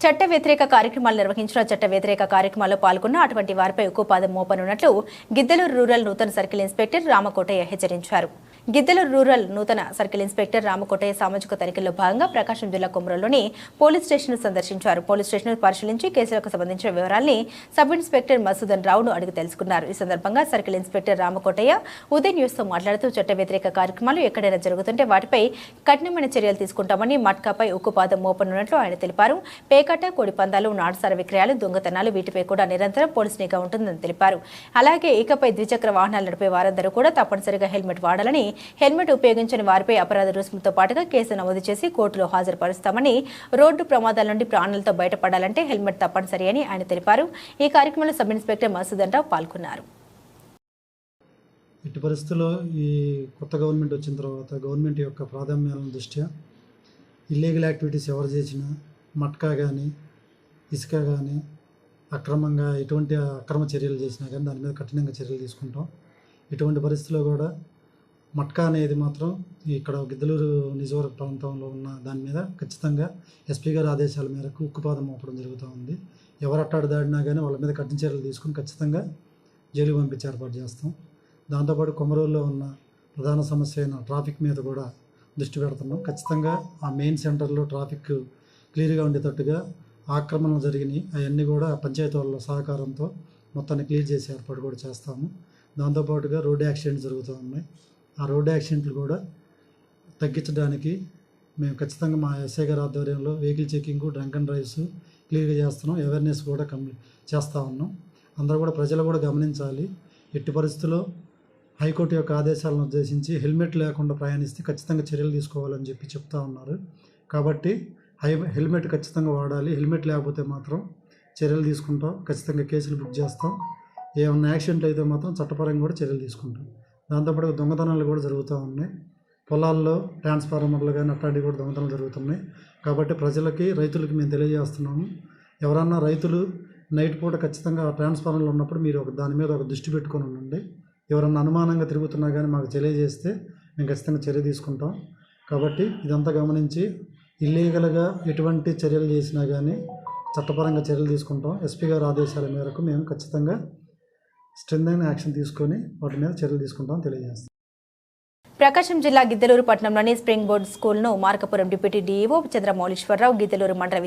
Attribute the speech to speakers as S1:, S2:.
S1: చట్ట వ్యతిరేక కార్యక్రమాలు నిర్వహించిన చట్ట వ్యతిరేక కార్యక్రమాల్లో పాల్గొన్న అటువంటి వారిపై ఉక్కుపాదం మోపనున్నట్లు గిద్దలూరు రూరల్ నూతన సర్కిల్ ఇన్స్పెక్టర్ రామకోటయ్య హెచ్చరించారు. గిద్దెల రూరల్ నూతన సర్కిల్ ఇన్స్పెక్టర్ రామకోటయ్య సామాజిక తనిఖీల్లో భాగంగా ప్రకాశం జిల్లా కొమరంలోని పోలీస్ స్టేషన్ సందర్శించారు. పోలీస్ స్టేషన్ పరిశీలించి కేసులకు సంబంధించిన వివరాల్ని సబ్ ఇన్స్పెక్టర్ మసూదన్ రావును అడిగి తెలుసుకున్నారు. ఈ సందర్భంగా సర్కిల్ ఇన్స్పెక్టర్ రామకోటయ్య ఉదయ్ న్యూస్తో మాట్లాడుతూ చట్ట వ్యతిరేక కార్యక్రమాలు ఎక్కడైనా జరుగుతుంటే వాటిపై కఠినమైన చర్యలు తీసుకుంటామని మట్కాపై ఉక్కుపాదం మోపనున్నట్లు ఆయన తెలిపారు. పేకాట కోడి పందాలు నాటుసార విక్రయాలు దొంగతనాలు వీటిపై కూడా నిరంతరం పోలీస్ నిఘా ఉంటుందని తెలిపారు. అలాగే ఇకపై ద్విచక్ర వాహనాలు నడిపే వారందరూ కూడా తప్పనిసరిగా హెల్మెట్ వాడాలని హెల్మెట్ ఉపయోగించని వారిపై అపరాధ రుసుముతో పాటుగా కేసు నమోదు చేసి కోర్టులో హాజరుపరుస్తామని రోడ్డు ప్రమాదాల నుండి ప్రాణాలతో బయటపడాలంటే హెల్మెట్ తప్పనిసరి అని ఆయన తెలిపారు. ఈ కార్యక్రమంలో సబ్ ఇన్స్పెక్టర్ మసూదన్ రావు పాల్గొన్నారు.
S2: ఇటు పరిస్థితుల్లో ఈ కొత్త గవర్నమెంట్ వచ్చిన తర్వాత గవర్నమెంట్ యొక్క ప్రాధాన్యాల దృష్ట్యా ఇల్లీగల్ యాక్టివిటీస్ ఎవరు చేసినా మట్కా కానీ ఇసుక కానీ అక్రమంగా ఎటువంటి అక్రమ చర్యలు చేసినా కానీ దాని మీద కఠినంగా చర్యలు తీసుకుంటాం. ఇటువంటి పరిస్థితుల్లో కూడా మట్కా అనేది మాత్రం ఇక్కడ గిద్దలూరు నిజవర ప్రాంతంలో ఉన్న దాని మీద ఖచ్చితంగా ఎస్పీ గారి ఆదేశాల మేరకు ఉక్కుపాదం మోపడం జరుగుతూ ఉంది. ఎవరు అట్టాడు దాడినా కానీ వాళ్ళ మీద కఠిన చర్యలు తీసుకుని ఖచ్చితంగా జైలు పంపించి ఏర్పాటు చేస్తాం. దాంతోపాటు కొమరూరులో ఉన్న ప్రధాన సమస్య అయిన ట్రాఫిక్ మీద కూడా దృష్టి పెడుతున్నాం. ఖచ్చితంగా ఆ మెయిన్ సెంటర్లో ట్రాఫిక్ క్లియర్గా ఉండేటట్టుగా ఆక్రమణలు జరిగినాయి. అవన్నీ కూడా పంచాయతీ వాళ్ళ సహకారంతో మొత్తాన్ని క్లియర్ చేసే ఏర్పాటు కూడా చేస్తాము. దాంతోపాటుగా రోడ్డు యాక్సిడెంట్ జరుగుతూ ఉన్నాయి. ఆ రోడ్డు యాక్సిడెంట్లు కూడా తగ్గించడానికి మేము ఖచ్చితంగా మా ఎస్ఐ గారి ఆధ్వర్యంలో vehicle checking drunk and drives క్లియర్గా చేస్తున్నాం. అవేర్నెస్ కూడా కంప్లీట్ చేస్తూ ఉన్నాం. అందరూ కూడా ప్రజలు కూడా గమనించాలి. ఎట్టి పరిస్థితుల్లో హైకోర్టు యొక్క ఆదేశాలను ఉద్దేశించి హెల్మెట్ లేకుండా ప్రయాణిస్తే ఖచ్చితంగా చర్యలు తీసుకోవాలని చెప్పి చెప్తా ఉన్నారు. కాబట్టి హై హెల్మెట్ ఖచ్చితంగా వాడాలి. హెల్మెట్ లేకపోతే మాత్రం చర్యలు తీసుకుంటాం. ఖచ్చితంగా కేసులు బుక్ చేస్తాం. ఏమన్నా యాక్సిడెంట్ అయితే మాత్రం చట్టపరంగా కూడా చర్యలు తీసుకుంటాం. దాంతోపాటు దొంగతనాలు కూడా జరుగుతూ ఉన్నాయి. పొలాల్లో ట్రాన్స్ఫార్మర్లు కానీ అట్లాంటివి కూడా దొంగతనాలు జరుగుతున్నాయి. కాబట్టి ప్రజలకి రైతులకి మేము తెలియజేస్తున్నాము. ఎవరన్నా రైతులు నైట్ పూట ఖచ్చితంగా ట్రాన్స్ఫార్మర్లు ఉన్నప్పుడు మీరు ఒక దాని మీద ఒక దృష్టి పెట్టుకొని ఉండండి. ఎవరన్నా అనుమానంగా తిరుగుతున్నా కానీ మాకు తెలియజేస్తే మేము ఖచ్చితంగా చర్య తీసుకుంటాం. కాబట్టి ఇదంతా గమనించి ఇల్లీగల్గా ఎటువంటి చర్యలు చేసినా కానీ చట్టపరంగా చర్యలు తీసుకుంటాం. ఎస్పీ గారి ఆదేశాల మేరకు మేము ఖచ్చితంగా స్ట్రెంగ్ అయిన యాక్షన్ తీసుకొని వాటి మీద చర్యలు తీసుకుంటాం తెలియజేస్తాం.
S1: ప్రకాశం జిల్లా గిద్దలూరు పట్టణంలోని స్ప్రింగ్ బోర్డ్ స్కూల్ను మార్కపురం డిప్యూటీ డీఈఓ చంద్రమౌళీశ్వరరావు గిద్దలూరు మండల